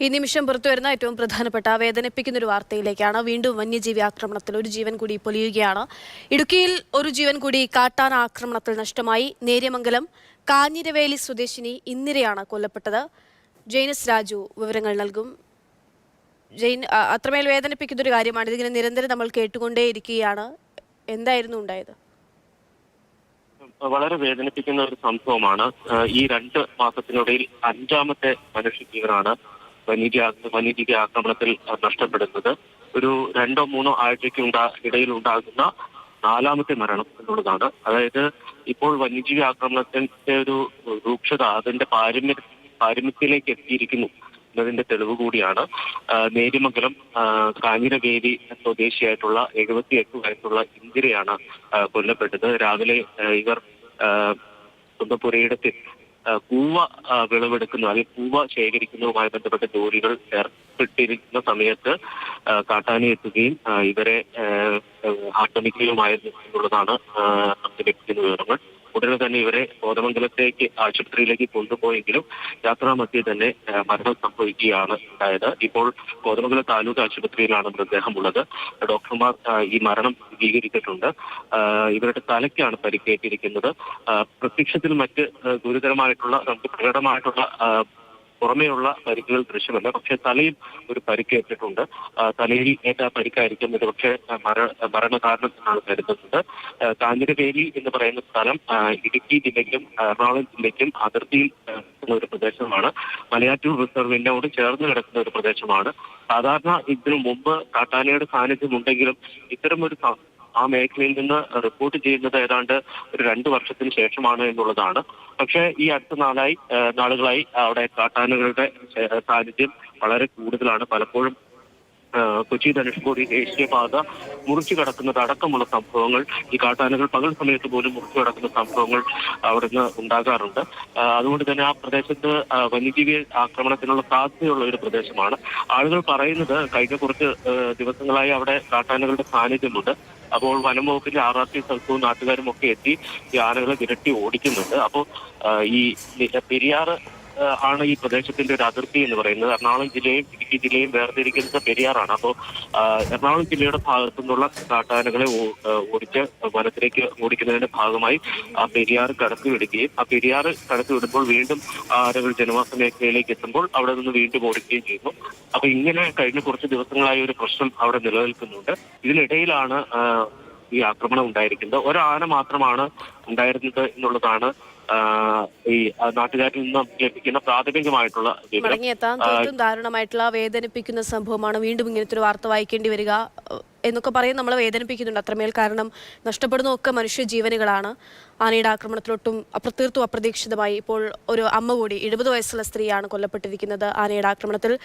ഈ നിമിഷം പുറത്തുവരുന്ന ഏറ്റവും പ്രധാനപ്പെട്ട വേദനിപ്പിക്കുന്ന ഒരു വാർത്തയിലേക്കാണ് വീണ്ടും വന്യജീവി ആക്രമണത്തിൽ ഒരു ജീവൻ കൂടി പൊലിയുകയാണ്. ഇടുക്കിയിൽ ഒരു ജീവൻ കൂടി കാട്ടാന ആക്രമണത്തിൽ നഷ്ടമായി. നേര്യമംഗലം കാഞ്ഞിരവേലി സ്വദേശിനി ഇന്നിരയാണ് കൊല്ലപ്പെട്ടത്. ജെയിനസ് രാജു വിവരങ്ങൾ നൽകും. ജെയിൻ അത്രമേൽ വേദനിപ്പിക്കുന്ന ഒരു കാര്യമാണ്. ഇതിങ്ങനെ നിരന്തരം നമ്മൾ കേട്ടുകൊണ്ടേയിരിക്കുകയാണ്. എന്തായിരുന്നു ഉണ്ടായത്? വളരെ വേദനിപ്പിക്കുന്ന ഒരു സംഭവമാണ്. ഈ രണ്ട് മാസത്തിനിടയിൽ അഞ്ചാമത്തെ മനുഷ്യജീവനാണ് ആ- വന്യജീവി ആക്രമണത്തിൽ നഷ്ടപ്പെടുന്നത്. ഒരു രണ്ടോ മൂന്നോ ആഴ്ചയ്ക്ക് ഉണ്ടാ ഇടയിൽ ഉണ്ടാകുന്ന നാലാമത്തെ മരണം എന്നുള്ളതാണ്. അതായത് ഇപ്പോൾ വന്യജീവി ആക്രമണത്തിന്റെ ഒരു രൂക്ഷത അതിന്റെ പാരമ്യ പാരമ്യത്തിലേക്ക് എത്തിയിരിക്കുന്നു എന്നതിന്റെ തെളിവ് കൂടിയാണ്. നേരിമംഗലം കാഞ്ഞിരവേലി സ്വദേശിയായിട്ടുള്ള എഴുപത്തി എട്ട് വയസ്സുള്ള ഇന്ദിരയാണ് കൊല്ലപ്പെട്ടത്. രാവിലെ ഇവർ സ്വന്തം പുരയിടത്തിൽ കൂവ ആഹ് വിളവെടുക്കുന്നു. അല്ലെങ്കിൽ കൂവ ശേഖരിക്കുന്നതുമായി ബന്ധപ്പെട്ട ജോലികൾ ഏർപ്പെട്ടിരിക്കുന്ന സമയത്ത് കാട്ടാനി എത്തുകയും ഇവരെ ആക്രമിക്കുകയുമായിരുന്നു എന്നുള്ളതാണ് നമുക്ക് ലഭിക്കുന്ന വിവരങ്ങൾ. ഉടനെ തന്നെ ഇവരെ കോതമംഗലത്തേക്ക് ആശുപത്രിയിലേക്ക് കൊണ്ടുപോയെങ്കിലും യാത്രാ മധ്യേ തന്നെ മരണം സംഭവിക്കുകയാണ് ഉണ്ടായത്. ഇപ്പോൾ കോതമംഗലം താലൂക്ക് ആശുപത്രിയിലാണ് മൃതദേഹം ഉള്ളത് ഡോക്ടർമാർ ഈ മരണം സ്ഥിരീകരിച്ചിട്ടുണ്ട് ഇവരുടെ തലയ്ക്കാണ് പരിക്കേറ്റിരിക്കുന്നത്. പ്രത്യക്ഷത്തിൽ മറ്റ് ഗുരുതരമായിട്ടുള്ള നമുക്ക് പ്രകടമായിട്ടുള്ള പുറമേയുള്ള പരിക്കുകൾ ദൃശ്യമല്ല. പക്ഷെ തലയിൽ ഒരു പരിക്കേറ്റിട്ടുണ്ട് ഏറ്റിട്ടുണ്ട്. തലയിൽ ഏറ്റ പരിക്കായിരിക്കും ഇത് പക്ഷേ മര മരണകാരണം എന്നാണ് കരുതുന്നത്. കാഞ്ഞിരവേലി എന്ന് പറയുന്ന സ്ഥലം ഇടുക്കി ജില്ലയ്ക്കും എറണാകുളം ജില്ലയ്ക്കും അതിർത്തിയിൽ ഒരു പ്രദേശമാണ്. മലയാറ്റൂർ റിസർവിനോട് ചേർന്ന് കിടക്കുന്ന ഒരു പ്രദേശമാണ്. സാധാരണ ഇതിനു മുമ്പ് കാട്ടാനയുടെ സാന്നിധ്യം ഉണ്ടെങ്കിലും ഇത്തരം ഒരു ആ മേഖലയിൽ നിന്ന് റിപ്പോർട്ട് ചെയ്യുന്നത് ഏതാണ്ട് ഒരു രണ്ടു വർഷത്തിന് ശേഷമാണ് എന്നുള്ളതാണ്. പക്ഷേ ഈ അടുത്ത നാളായി നാളുകളായി അവിടെ കാട്ടാനകളുടെ സാന്നിധ്യം വളരെ കൂടുതലാണ്. പലപ്പോഴും കൊച്ചി ധനുഷ്കോടി ദേശീയപാത മുറിച്ചു കടക്കുന്നത് അടക്കമുള്ള സംഭവങ്ങൾ ഈ കാട്ടാനകൾ പകൽ സമയത്ത് പോലും മുറിച്ചു കടക്കുന്ന സംഭവങ്ങൾ അവിടുന്ന് ഉണ്ടാകാറുണ്ട്. അതുകൊണ്ട് തന്നെ ആ പ്രദേശത്ത് വന്യജീവി ആക്രമണത്തിനുള്ള സാധ്യതയുള്ള ഒരു പ്രദേശമാണ്. ആളുകൾ പറയുന്നത് കഴിഞ്ഞ കുറച്ച് ദിവസങ്ങളായി അവിടെ കാട്ടാനകളുടെ സാന്നിധ്യമുണ്ട്. അപ്പോൾ വനം വകുപ്പിന്റെ ആർ ആർ ടി സംഘവും നാട്ടുകാരും ഒക്കെ എത്തി ഈ ആനകളെ വിരട്ടി ഓടിക്കുന്നുണ്ട്. അപ്പോൾ ഈ പെരിയാറ് ആണ് ഈ പ്രദേശത്തിന്റെ ഒരു അതിർത്തി എന്ന് പറയുന്നത്. എറണാകുളം ജില്ലയും ഇടുക്കി ജില്ലയും വേർതിരിക്കുന്നത് പെരിയാറാണ്. അപ്പോൾ എറണാകുളം ജില്ലയുടെ ഭാഗത്തു നിന്നുള്ള കാട്ടാനകളെ ഓടിച്ച് വനത്തിലേക്ക് ഓടിക്കുന്നതിന്റെ ഭാഗമായി ആ പെരിയാർ കടത്തി വിടുകയും ആ പെരിയാർ കടത്തി വിടുമ്പോൾ വീണ്ടും ആനകൾ ജനവാസ മേഖലയിലേക്ക് എത്തുമ്പോൾ അവിടെ നിന്ന് വീണ്ടും ഓടിക്കുകയും ചെയ്യുന്നു. അപ്പൊ ഇങ്ങനെ കഴിഞ്ഞ കുറച്ച് ദിവസങ്ങളായി ഒരു പ്രശ്നം അവിടെ നിലനിൽക്കുന്നുണ്ട്. ഇതിനിടയിലാണ് ഈ ആക്രമണം ഉണ്ടായിരിക്കുന്നത്. ഒരാന മാത്രമാണ് ഉണ്ടായിരുന്നത് എന്നുള്ളതാണ് ഈ നാട്ടുകാരിൽ നിന്ന് ലഭിക്കുന്ന പ്രാഥമികമായിട്ടുള്ള വിവരം. മടങ്ങിയെത്താൻ തീർത്തും ദാരുണമായിട്ടുള്ള വേദനിപ്പിക്കുന്ന സംഭവമാണ്. വീണ്ടും ഇങ്ങനത്തെ ഒരു വാർത്ത വായിക്കേണ്ടി വരിക എന്നൊക്കെ പറയും. നമ്മൾ വേദനിപ്പിക്കുന്നുണ്ട്. അത്രമേൽ കാരണം നഷ്ടപ്പെടുന്ന ഒക്കെ മനുഷ്യ ജീവനുകളാണ് ആനയുടെ ആക്രമണത്തിലൊട്ടും അപ്രതീർത്തും അപ്രതീക്ഷിതമായി ഇപ്പോൾ ഒരു അമ്മ കൂടി എഴുപത് വയസ്സുള്ള സ്ത്രീയാണ് കൊല്ലപ്പെട്ടിരിക്കുന്നത് ആനയുടെ ആക്രമണത്തിൽ.